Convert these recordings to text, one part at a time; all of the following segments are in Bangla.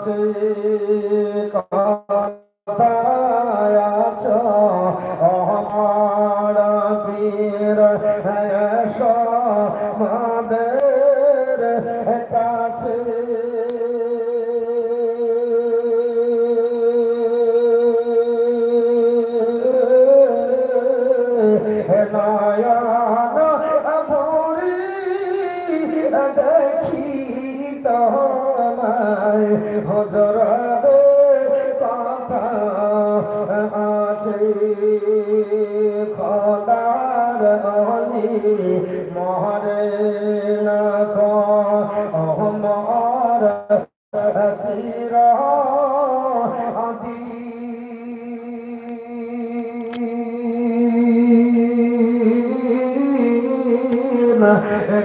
কাছে কথায় আছো আমার বীর হ্যাঁ মাদের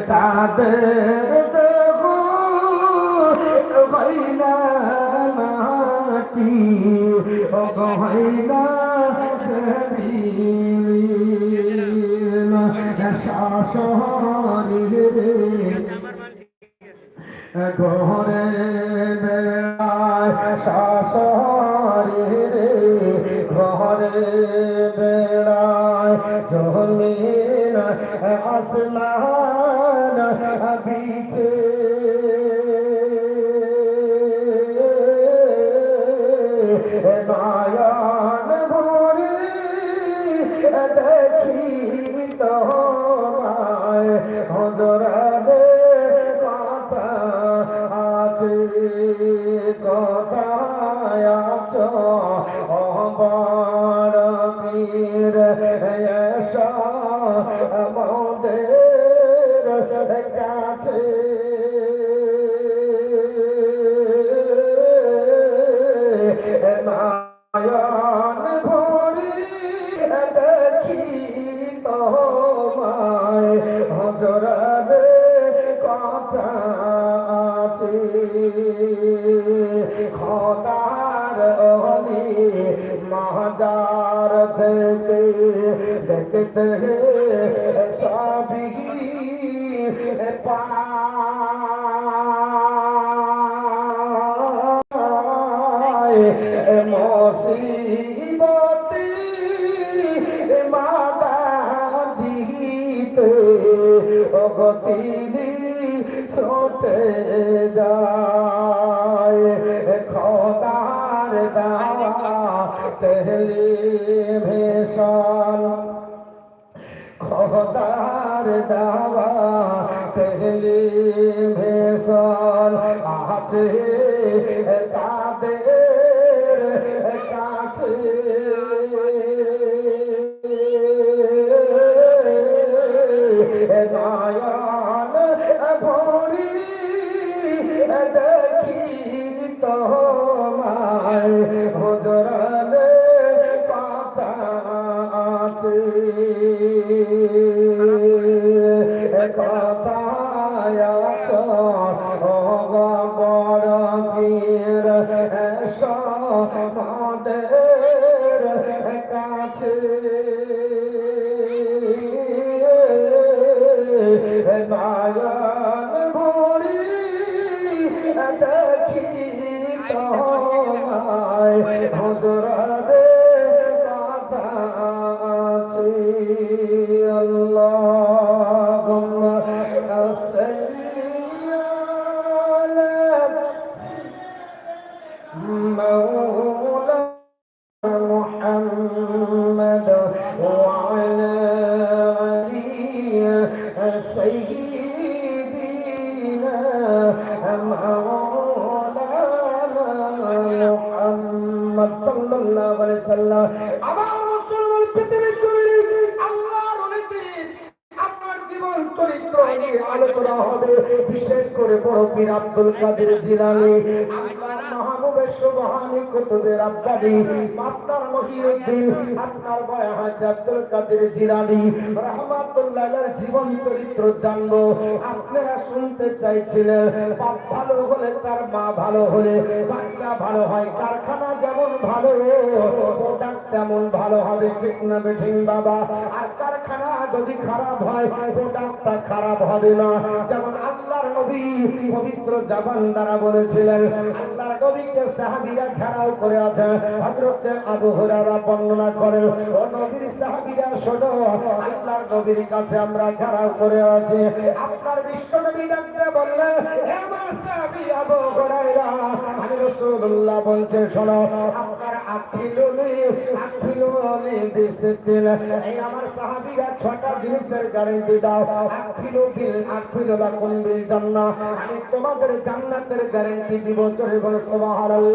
তাদের দেহ হইলা মাটি ও হইলা শাসরি ঘরে বেড়ায় শাসরি রে ঘরে বেড়ায় জমিন আসমান তোমায় হজরাবে কথা আছে কথায় আছো? অবার পীর এসা। মসিবতি মাতা দিতে অগতিনি ছোটে যায়। খদার দাওয়া তেহলি ভেষণ খদার দাওয়া তেহলি ভেষণ আছে তাদের কাছে নয়ন ভরি দেখি তোমায় হজরালে কথা আছে আলোচনা হবে বিশেষ করে বড় পীর আব্দুল কাদের জিলানি। সুবহানি জীবন চরিত্র জানব। আপনারা শুনতে চাইছিলেন, বাপ ভালো হলে তার মা ভালো হলে, বাচ্চা ভালো হয়, কারখানা যেমন ভালো তেমন ভালো হবে, ঠিক না বেঠিন বাবা? আর কারখানা যদি খারাপ হয় প্রোডাক্টটা খারাপ হবে না। যেমন আল্লাহর নবী পবিত্র জাবান দ্বারা বলেছিলেন, আল্লাহর নবীকে সাহাবীরা ঘেরাও করে আছে। হযরতে আবু হুরায়রা বর্ণনা করেন, ও নবীর সাহাবীরা, শোনো, আল্লাহর নবীর কাছে আমরা ঘেরাও করে আছি। আপনার বিশ্ব নবী ডাকতে বললেন হে আমার সাহাবী আবু হুরায়রা, আমি রাসূলুল্লাহ বলতে শোনো, আপনার আখিলুলি আখিলুলি দিসতিল এই আমার সাহাবীরা ছটা জিনিসের গ্যারান্টি দাও। আখিলু বিল আখিলু লাকুম বিল জান্নাহ। আমি তোমাদের জান্নাতের গ্যারান্টি দিব জোরে বলো সুবহানাল্লাহ।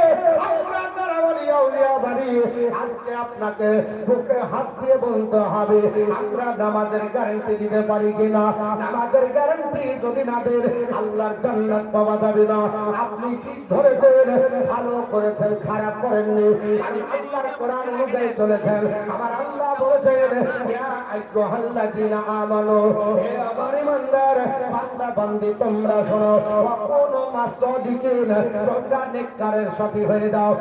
যারা ওলিয়া উলিয়া বাড়ি। আজকে আপনাকে বুকে হাত দিয়ে বলতে হবে, আমরা নামাজের গ্যারান্টি দিতে পারি কিনা? নামাজের গ্যারান্টি যদি না দেন, আল্লাহর জান্নাত পাওয়া যাবে না। আপনি ঠিক ধরেছেন, ভালো করেছেন, খারাপ করেননি। আল্লাহর কোরআন অনুযায়ী চলেছেন। আমার আল্লাহ বলেছেন, ইয়া আইয়ুহাল্লাযীনা আমানু আমার ইমানদার হয়ে দাও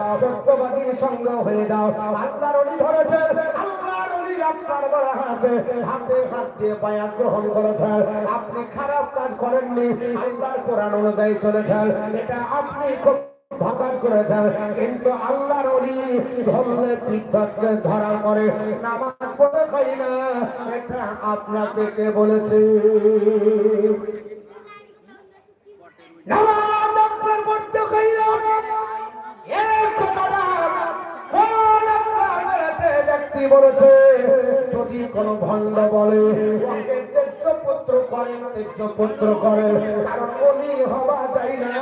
সত্যবাদীর সঙ্গ হয়ে দাও আল্লাহর ওলি ধরেছেন আল্লাহর ওলি আপনার বড় হাতে হাতে হাত দিয়ে পায়া গ্রহণ করেছেন আপনি খারাপ কাজ করেননি, আল্লাহর কোরআন অনুযায়ী চলেছেন এটা আপনি ভাগান করেছেন কিন্তু আল্লাহর অলি ধরলে পিঠাকে ধরা করে নামাজ পড়ে খাই না। এটা আপনাকে কে বলেছে? নামাজ আপনার পড়তে খাই না এই কথাটা কোন আপনার বলেছে ব্যক্তি বলেছে, যদি কোনো ভণ্ড বলে পুত্র করেন তেজ্য পুত্র করেন কারণ হওয়া যায় না,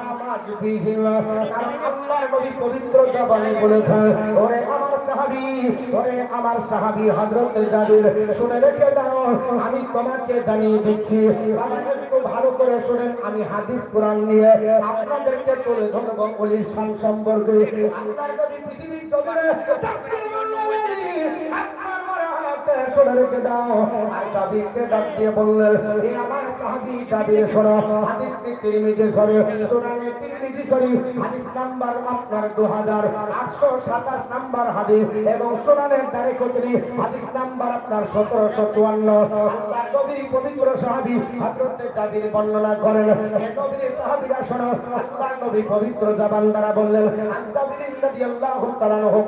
নামাজ বিহীন। কারণ আল্লাহর নবী পবিত্র জবানে বলেছেন ওরে আমার সাহাবী, ওরে আমার সাহাবী হযরত শুনে রেখে দাও, আমি তোমাকে জানিয়ে দিচ্ছি করে শুনেন, আমি হাদিস কোরআন নিয়ে আপনাদেরকে তুলে ধরব অলির শান সম্পর্কে আল্লাহর নবী পৃথিবীর জমিনে আপনার করে রেখে দাও। আর জাবিরকে ডাক দিয়ে বললেন হে আমার সাহাবী জাবির শোনো হাদিসটি তিরমিজি শরীফ সুনানে তিরমিজি শরীফ, হাদিস নাম্বার আপনার 2827 নাম্বার হাদিস এবং সুনানে দারে কুতনি, হাদিস নাম্বার আপনার 1754 আল্লাহ নবীর পবিত্র সাহাবী হযরত জাবির বর্ণনা করেন, হে নবীর শোনো আল্লাহ নবী পবিত্র জবান দ্বারা বললেন, আন জাবির রাদিয়াল্লাহু তাআলা হু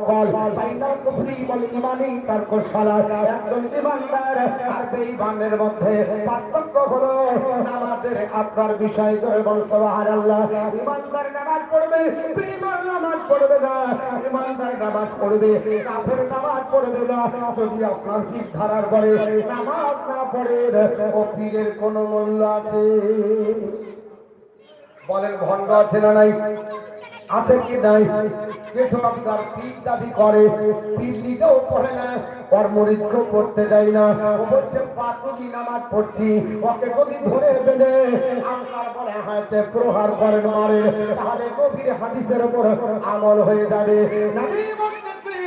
বাইনাল কুফরি ওয়াল ঈমানি তারকু সালাত একজন ঈমানদার আর বেঈমানের মধ্যে পার্থক্য হলো নামাজের আপনার বিষয় ধরে বল, সুবহানাল্লাহ। ঈমানদার নামাজ পড়বে বেঈমান নামাজ পড়বে না। ঈমানদার নামাজ পড়বে, কাফের নামাজ পড়বে না। যদি আপনার ঠিক ধারার পরে নামাজ না পড়ে ও পীরের কোনো মূল্য আছে? বলেন ভণ্ড আছে না নাই? আছে কি নাই? কিছু আপনার পীর দাবি করে পীর নিজেও পড়ে না ওর মরিদকে পড়তে দেয় না। ও বলছে পাতুকি নামাজ পড়ছি? ওকে যদি ধরে বেঁধে আপনার বলে হয়েছে, প্রহার করেন মারে তাহলে কবির হাদিসের উপর আমল হয়ে যাবে। নবী বলতেছি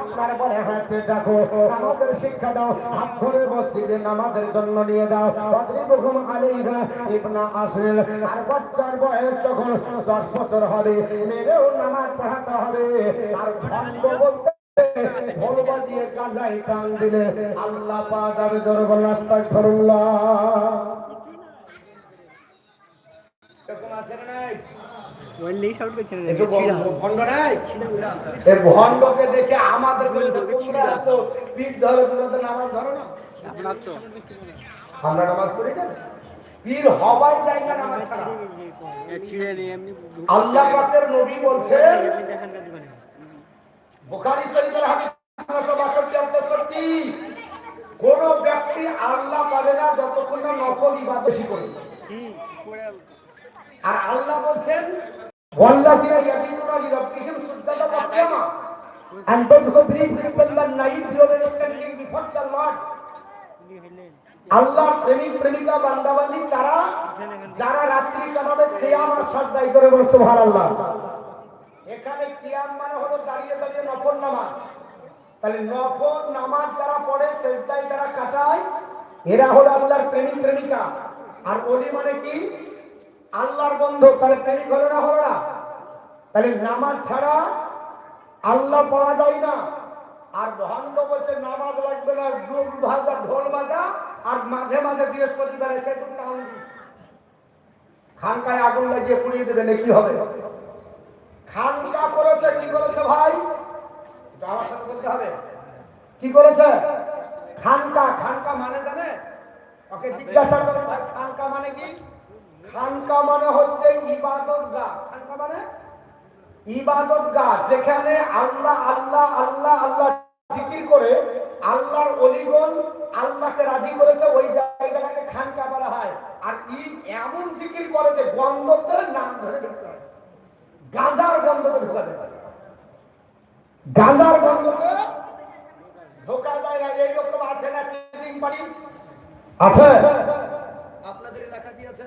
আপনার বলে হাতে দেখো নামাজের শিক্ষা দাও হাত মসজিদে নামাজের জন্য নিয়ে দাও। অদ্রিবহুম আলাইহা ইবনা আসরিল আর বাচ্চার বয়স যখন 10 বছর হবে, মেরেও নামাজ পড়াতে হবে। আর ভণ্ড বলতে ঢোল বাজিয়ে গাঁজায় টান দিলে আল্লাহ পা যাবে দরবার রাস্তায় ফরুল্লাহ এরকম আছে না নাই? ভণ্ডকে দেখে আমাদের বলে দেখো, তোমরা পিঠ ধরো, তোমরা নামাজ ধরো না। আমরা নামাজ পড়ি না? পীর হবাই যায় নামাজ ছাড়া। এ ছিঁড়ে নিয়ে এমনি আল্লাহ পাকের নবী বলছেন এমনি দেখান না। দোকানে বুখারী শরীফের হাদিস 962 কোন ব্যক্তি আল্লাহ পাবে না যতক্ষণ না নফল ইবাদত করে। আর আল্লাহ বলছেন, ওয়াল্লাযিনা ইয়াবিতুনা লিরাব্বিহিম সুজদাতান ওয়া কিয়ামা। And those who believe in the night during standing before the Lord আল্লাহ প্রেমিক, প্রেমিকা, বান্দাবান্দি, তারা যারা রাত্রি কাটাবে কিয়াম আর সাজদাই করে বলে, সুবহানাল্লাহ। এখানে কিয়াম মানে হলো দাঁড়িয়ে দাঁড়িয়ে নফল নামাজ। তাহলে নফল নামাজ যারা পড়ে, সেজদায় যারা কাটায়, এরা হলো আল্লাহর প্রেমিক, প্রেমিকা। আর ওলি মানে কি? আল্লাহর বন্ধু, তাহলে প্রেমিক হলো না হলো না? তাহলে নামাজ ছাড়া আল্লাহ পাওয়া যায় না। আর ভণ্ড বলছে, নামাজ লাগবে না ডুব ভাজা, ঢোল বাজা, আর মাঝে মাঝে বৃহস্পতিবার এসে খানকায় আগুন লাগিয়ে পুড়িয়ে দেবে না কি হবে? খানকা করেছে, কি করেছে ভাই? আমার সাথে বলতে হবে। কি করেছে? খানকা খানকা মানে জানে? ওকে জিজ্ঞাসা করুন ভাই, খানকা মানে কি? খানকা মানে হচ্ছে ইবাদত গা খানকা মানে? ইবাদত গা যেখানে আল্লাহ আল্লাহ আল্লাহ আল্লাহ জিকির করে আল্লাহর অলিগণ আল্লাহকে রাজি করেছে, ওই জায়গাটাকে খানকা বলা হয়। আর ই এমন জিকির করে যে গন্ধতে নাম ধরে ঢুকতে হয়। গাঁজার গন্ধতে ঢোকা যায়। গাঁজার গন্ধতে ঢোকা যায় না এইরকম আছে না, চিটিং বাড়ি আছে। আপনাদের এলাকা দিয়ে আছে?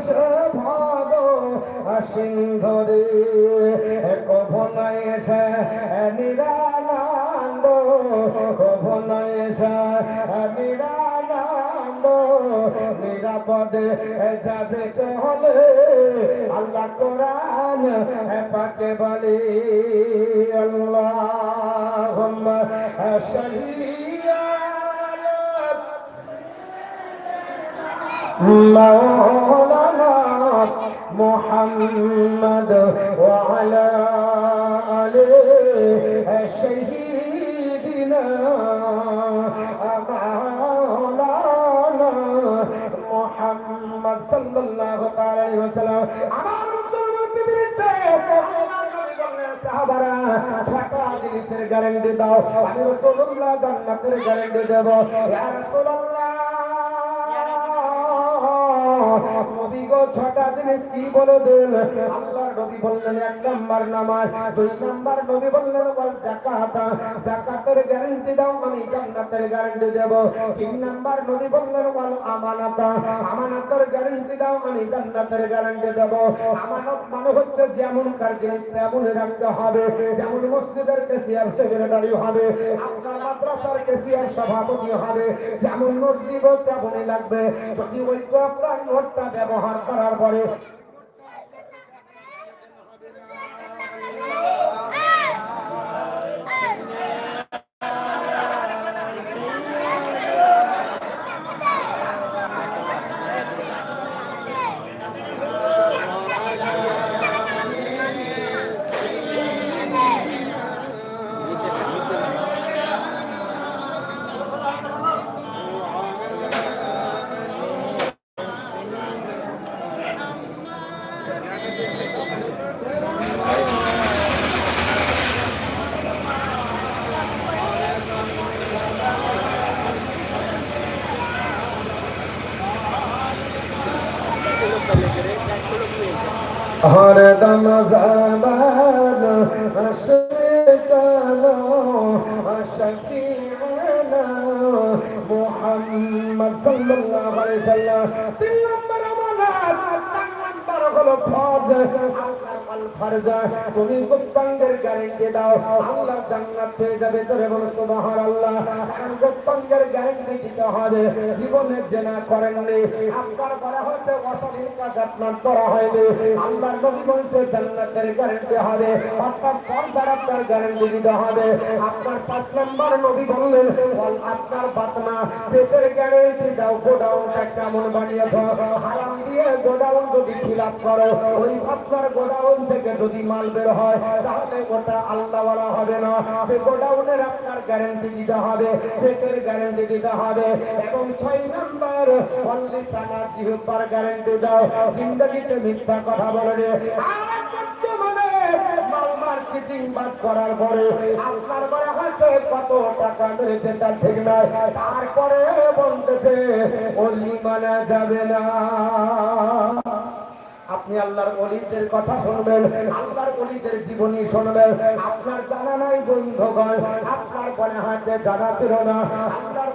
হবে সে ভাগ সিন্ধরে কভনায় সে নিরানন্দ কভনায় সে নিরানন্দ নিরাপদে যাবে চলে আল্লাহ কোরআন পাকে বলে আল্লাহ مولانا محمد وعلى آله سيدنا مولانا محمد صلى الله عليه وسلم আমার মুসলমান পৃথিবীতে আল্লাহর নবী বললেন সাহাবারা ছটা জিনিসের গ্যারান্টি দাও আমি রাসূলুল্লাহ জান্নাতের গ্যারান্টি দেব ইয়া রাসূলুল্লাহ নবী গো ছটা জিনিস কি বলে দেন নবী বললেন, এক নাম্বার নামাজ, দুই নাম্বার নবী বললেন বল যাকাত। যাকাতের গ্যারান্টি দাও, আমি জান্নাতের গ্যারান্টি দেব। তিন নাম্বার নবী বললেন বল আমানত। আমানতের গ্যারান্টি দাও, আমি জান্নাতের গ্যারান্টি দেব। আমানত মানে হচ্ছে যেমন কার জিনিস তেমন রাখতে হবে। যেমন মসজিদের কেসিয়ার সেক্রেটারি হবে, আপনার মাদ্রাসার কেসিয়ার সভাপতি হবে, যেমন নোট দিব তেমনই লাগবে। যদি ওই আপনার নোটটা ব্যবহার করার পরে হরদম জাবান হাসরে কালো হাসকি মুহাম্মদ সাল্লাল্লাহু আলাইহি ওয়াসাল্লাম তিন নম্বর ফরজ, তুমি গ্যারান্টি দাও। আল্লাহ জান্নাত পেয়ে যাবে বলো গুপ্তাঙ্গের গ্যারান্টি দিতে হবে। আপনার করা হচ্ছে কাজ আপনার করা হয়নি। আল্লাহর নবী বলছে, জান্নাতের গ্যারান্টি হবে। আপনার গ্যারান্টি দিতে হবে। আপনার পাঁচ নম্বর নবী বললেন আপনার বাতনা পেটের গ্যারান্টি দাও গোডাউনটা কেমন হারাম দিয়ে গোডাউন যদি ফিল করো, ওই আপনার গোডাউন থেকে যদি মাল বের হয়, তাহলে ওটা আল্লাহওয়ালা হবে না। সে গোডাউনের আপনার গ্যারান্টি দিতে হবে পেটের গ্যারান্টি দিতে হবে, এবং ছয় নম্বর অনলি সানা জিহুবার গ্যারান্টি দাও। জিন্দগিতে মিথ্যা কথা বলে ঠিক নয় তারপরে বলতেছে, অলি মানা যাবে না। আপনি আল্লাহর অলিদের কথা শুনবেন, আল্লাহর অলিদের জীবনী শুনবেন। আপনার জানা নাই বন্ধুগণ, আপনার মনে হাতে জানা ছিল না। আল্লাহর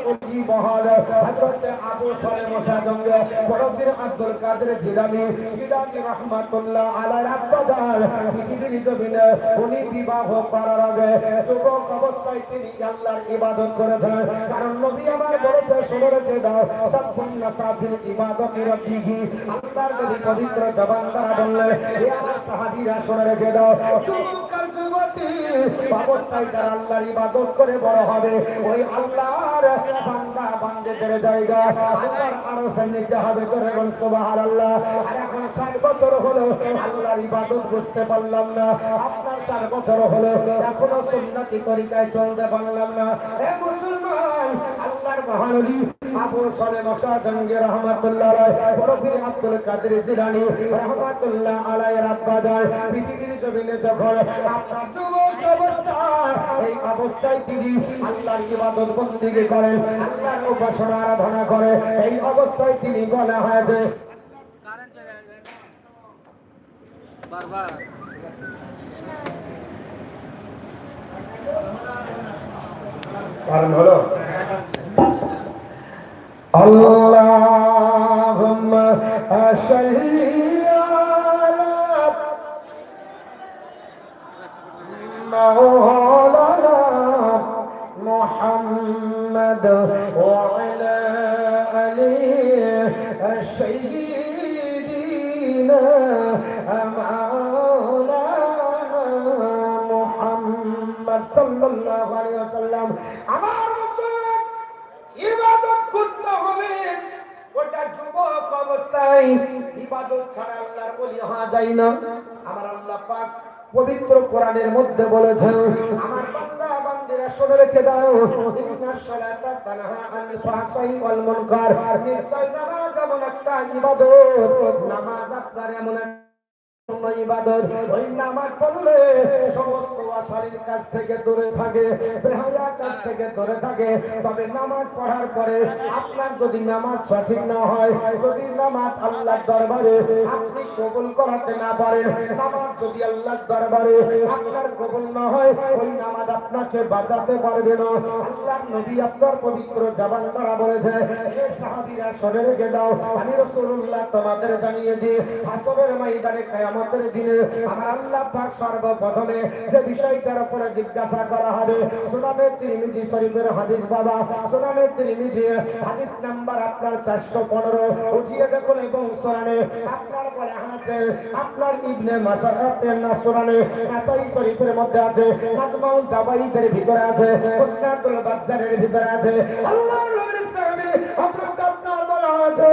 অবস্থায় তিনি আল্লাহর ইবাদত করেছেন। কারণ নবী আমার বলেছে শুনে রেখে দাও, সাব্বুন নাসাফিল ইবাদতি রাব্বিহি। আল্লাহর নবী পবিত্র জবান দ্বারা বললেন হে আমার শুনে রেখে দাও অবস্থায় যারা আল্লাহর ইবাদত করে বড় হবে, ওই আল্লাহর বান্দা বান্দেদের জায়গা, আল্লাহর হবে করে আর এখন 60 বছর হলো, আল্লাহর ইবাদত পারলাম না। আপনার 60 বছর হলো, এখনও সুন্নতি তরিকায় চলতে পারলাম না। মুসলমান আল্লাহর মহানবী আবু তিনি আল্লাহর ইবাদত বন্দিগি করেন, আল্লাহর উপাসনা আরাধনা করে, এই অবস্থায় তিনি বলা হয় বারবার। কারণ হলো اللهم صل على مولانا محمد وعلى آله سيدنا مولانا সাল্লাল্লাহু আলাইহি ওয়াসাল্লাম, আমার মুসলমান ইবাদত করতে হবে। ওটা যুবক অবস্থায় ইবাদত ছাড়া আল্লাহর বলি হওয়া যায় না। আমার আল্লাহ পাক পবিত্র কোরআনের মধ্যে বলেছেন, আমার বান্দা বান্দিরা শুনে রেখে দাও ইন্নাস সালাতা তানহা আনিল ফাহশাই ওয়াল মুনকার। নিশ্চয় নামাজ এমন একটা ইবাদত, নামাজ আপনার এমন একটা দরবারে আপনি কবুল করাতে না পারেন, নামাজ যদি আল্লাহর দরবারে আপনার কবুল না হয়, ওই নামাজ আপনাকে বাঁচাতে পারবে না। আল্লাহর নবী আপনার পবিত্র জবান দ্বারা বলেছে হে সাহাবীরা শুনে রেখে দাও, আমি তোমাদের জানিয়ে দিই, আসরের ময়দানে কিয়ামতের দিনে আমার আল্লাহ পাক সর্বপ্রথমে যে বিষয়টার উপরে জিজ্ঞাসা করা হবে, সুনানে তিরমিজি শরীফের হাদিস বাবা, সুনানে তিরমিজি হাদিস নাম্বার আপনার 415 উঠিয়ে দেখুন এবং সুনানে আপনার পরে আছে, আপনার ইবনে মাসার আপনার না সুনানে নাসাই শরীফের মধ্যে আছে, মাজমাউল জাবাইদের ভিতরে আছে মুসনাদুল বাজ্জারের ভিতরে আছে, আল্লাহর নবীর সাহাবী হযরত আপনার বলা আছে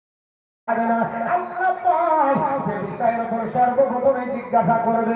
আল্লাহ পাক যে বিষয়ের উপর সর্বপ্রথমে জিজ্ঞাসা করবে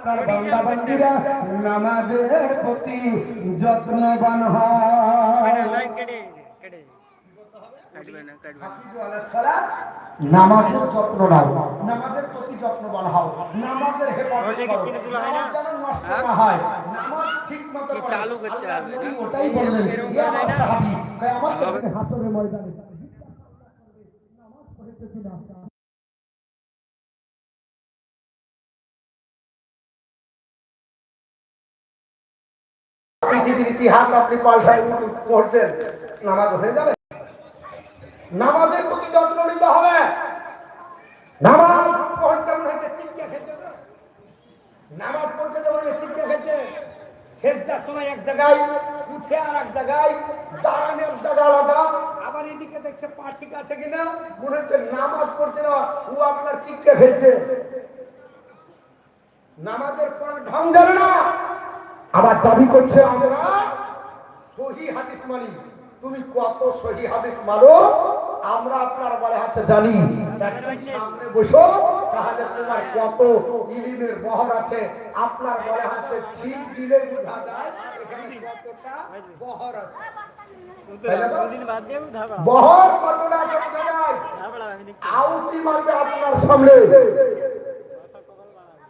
আপনার বান্দা বান্দিরা নামাজের প্রতি যত্নবান হয়। নামাজের যত্ন নাও। নামাজের প্রতি যত্নবান হও। নামাজের হয় যেন নষ্ট হ্যাঁ? না? হয়? নামাজ ঠিক মতো চালু করতে হবে? ওটাই বললেন। হবে। হাসরের ময়দানে। পৃথিবীর ইতিহাস আপনি পাল্টাই পড়ছেন, নামাজ হয়ে যাবে। নামাজের প্রতি যত্ন নিতে হবে। নামাজ নামাজ শেষটার সময় এক জায়গায় আর এক জায়গায় আবার এদিকে দেখছে আছে কিনা নামাজ পড়ছে না, ও আপনার নামাজের পরে ঢং জানে না। আবার দাবি করছে আমরা সহি হাদিস মানি। তুমি কত সহি হাদিস মানো? আমরা আপনার বলে হাতে জানি। সামনে বসো, তাহলে তোমার কত ইলিমের বহর আছে। আপনার বলে হাতে ঠিক দিলে বোঝা যায় কতটা বহর আছে। বহর কতটা আছে আউটি মারবে আপনার সামনে।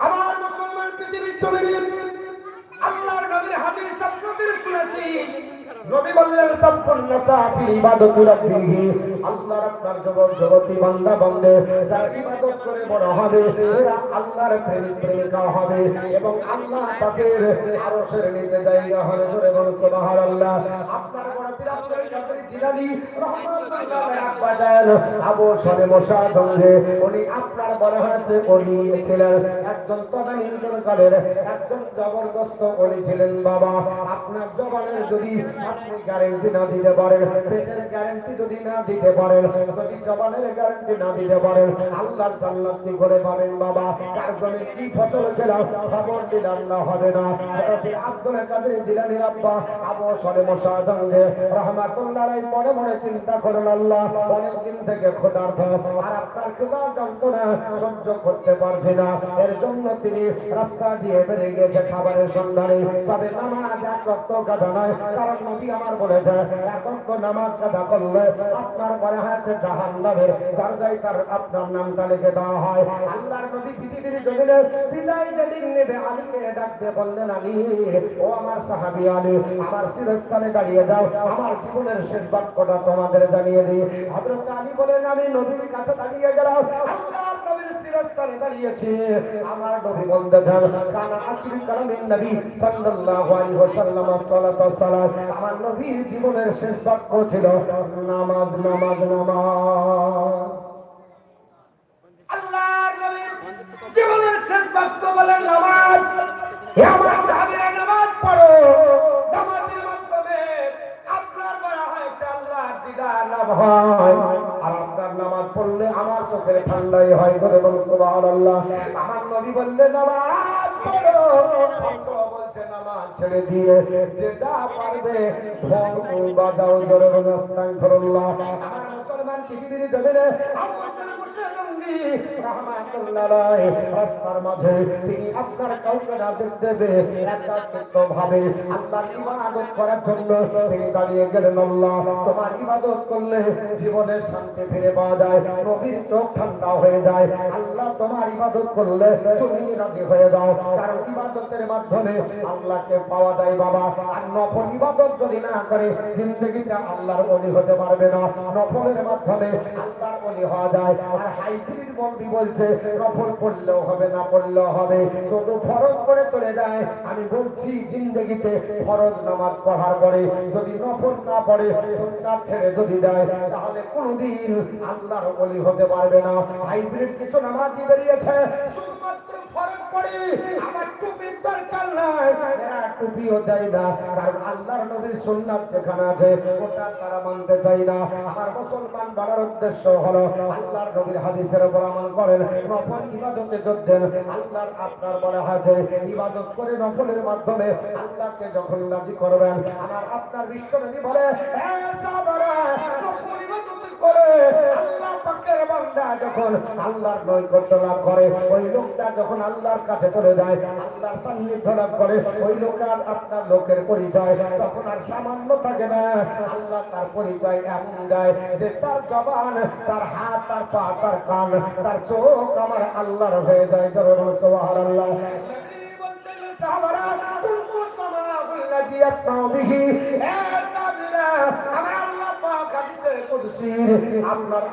আমার মুসলমান পৃথিবীর আল্লাহর নবীর হাদিস আপনাদের শুনেছি। নবী বললেন সম্পূর্ণ সাফির ইবাদত রাব্বিহি। আল্লাহর আপনার জগৎ জগতি বান্দা বান্দে, যারা ইবাদত করে বড় হবে, এরা আল্লাহর প্রেমিক প্রেমিকা হবে এবং আল্লাহ পাকের আরশের নিচে জায়গা হবে। জোরে বলুন, সুবহানাল্লাহ। আপনার বড় বিরাট চৌধুরী জিলানী আবু সরে উনি আপনার বড় হয়েছে, উনি ছিলেন একজন তদানীন্তনকালের একজন জবরদস্ত উনি ছিলেন বাবা। আপনার জবানের যদি আপনি গ্যারেন্টি না দিতে পারেন, পেটের গ্যারেন্টি যদি না দিতে পারেন। যদি জবানের গ্যারেন্টি না দিতে পারেন করে পাবেন বাবা। কার জমি কি ফসল খেলাম, খবর দিলাম না, হবে না। কাদের জিলানীর আব্বা মশা রহমাতুল্লাহ মনে মনে চিন্তা করেন আল্লাহ থেকে খোদার আর আপনার সহ্য করতে না। এর জন্য তিনি রাস্তা দিয়ে গেছে খাবারের সন্ধানে। তবে নামাজ এক রক্ত নয়, কারণ নবী আমার বলেছে এক রক্ত নামাজ করলে আপনার পরে হয়েছে জাহান নামের দরজায় তার আপনার নামটা লিখে দেওয়া হয়। আল্লাহর নবী পৃথিবীর জমিনে বিদায় যেদিন নেবে আলীকে ডাক দিয়ে বললেন, আলী, ও আমার সাহাবী আলী, আমার শিরস্থানে দাঁড়িয়ে দাও, আমার জীবনের শেষ বাক্যটা তোমাদের জানিয়ে দিই। হযরত আলী বলেন, আমি নবীর কাছে দাঁড়িয়ে গেলাম, আল্লাহর নবীর শিরস্থানে দাঁড়িয়েছে। আমার নবী বলতেছেন কানা আখির কালামিন নবী সাল্লাল্লাহু আলাইহি ওয়াসাল্লাম সাল্লাতু সালাম আমার নবীর জীবনের শেষ বাক্য ছিল, নামাজ নামাজ। নামাজ আল্লাহর নবীর জীবনের শেষ বাক্য বলেন, নামাজ। হে আমার সাহাবীরা, নামাজ পড়ো। নামাজের মাধ্যমে আপনার বলা নামাজ পড়লে আমার চোখের ঠান্ডাই হয় করে বল, সুবহানাল্লাহ। আমার নবী বললে, নামাজ পড়ো। বলছে, নামাজ ছেড়ে দিয়ে যে যা পারবে ঢোল বাজাও আমার মুসলমান আল্লাহ, তোমার ইবাদত করলে জীবনের শান্তি ফিরে পাওয়া যায়, নবীর চোখ ঠান্ডা হয়ে যায়। আল্লাহ, তোমার ইবাদত করলে তুমি রাজি হয়ে যাও। কারণ ইবাদতের মাধ্যমে আল্লাহকে পাওয়া যায় বাবা। আর নফল ইবাদত যদি না করে, জিন্দগিতে আল্লাহর অলি হতে পারবে না। নফলের মাধ্যমে আল্লাহর অলি হওয়া যায়। আর হাইব্রিড বলবি বলছে, নফল পড়লেও হবে, না পড়লেও হবে। শুধু ফরজ করে চলে যায়। আমি বলছি, জিন্দগিতে ফরজ নামাজ পড়ার পরে যদি নফল না পড়ে, সুন্নাত ছেড়ে যদি দেয়, তাহলে কোনোদিন আল্লাহর বলি হতে পারবে না। হাইব্রিড কিছু নামাজি বেরিয়েছে। শুধুমাত্র ফরজ পড়ে আমার টুপির দরকার নাই। এরা টুপিও দেয় না। কারণ আল্লাহর নবীর সুন্নাত যেখানে আছে, ওটা তারা মানতে চাই না। আমার মুসলমান বলার উদ্দেশ্য হলো আল্লাহর নবীর হাদিসের উপর আমল করেন, নফল ইবাদতে যোদ্ধেন আল্লাহর আপনার বলা হয়েছে ইবাদত করে নফলের মাধ্যমে আল্লাহকে যখন রাজি করবেন, আমার আপনার বিশ্ব নবী বলে আল্লাহ ওই লোকটা যখন আল্লাহর কাছে যায়, আল্লাহর লাভ করে, ওই আপনার লোকের পরিচয় তখন আর সামান্য থাকে না। আল্লাহ তার পরিচয় এমন দেয় যে তার জবান, তার হাত, তার পা, তার কান, তার চোখ আমার আল্লাহর হয়ে যায় জরুর সোহার আল্লাহ আপনার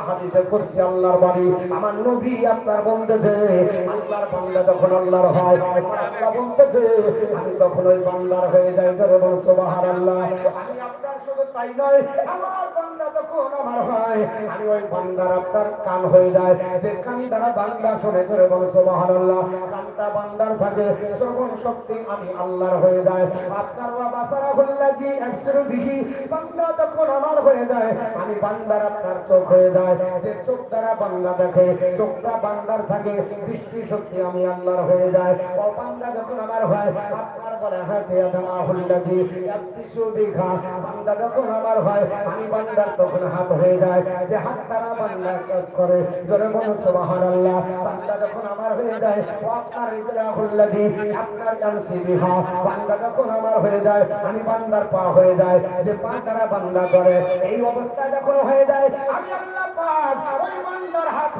আল্লাহ তখন হয়ে কান হয়ে যায়। যে কান দ্বারা বান্দা শোনে ধরে বল আল্লাহ কানটা বান্দার থাকে, শ্রবণ শক্তি আমি আল্লাহর হয়ে যায়। আপনার বাবা সারা হুল্লাজি একশোর বিঘি বান্দা যখন আমার হয়ে যায় আমি বান্দার আপনার চোখ হয়ে যায়। যে চোখ দ্বারা বান্দা দেখে চোখটা বান্দার থাকে, দৃষ্টি শক্তি আমি আল্লাহর হয়ে যায়। ও বান্দা যখন আমার হয়, আপনার বলে হয়েছে আদামা হুল্লাজি একশো বিঘা বান্দা যখন আমার হয়, আমি বান্দার তখন হাত হয়ে যায়। যে হাত দ্বারা বান্দা কাজ করে, জোরে বলো, সুবহানাল্লাহ। বান্দা যখন আমার হয়ে যায় আপনার হুল্লাজি আপনার জানসি বিহা বান্দা যখন আমার হয়ে যায়, আমি বান্দার পা হয়ে যায়। যে পা দ্বারা বান্দা করে, এই অবস্থা যখন হয়ে যায়। আমি আল্লাহ পাক ওই বান্দার হাত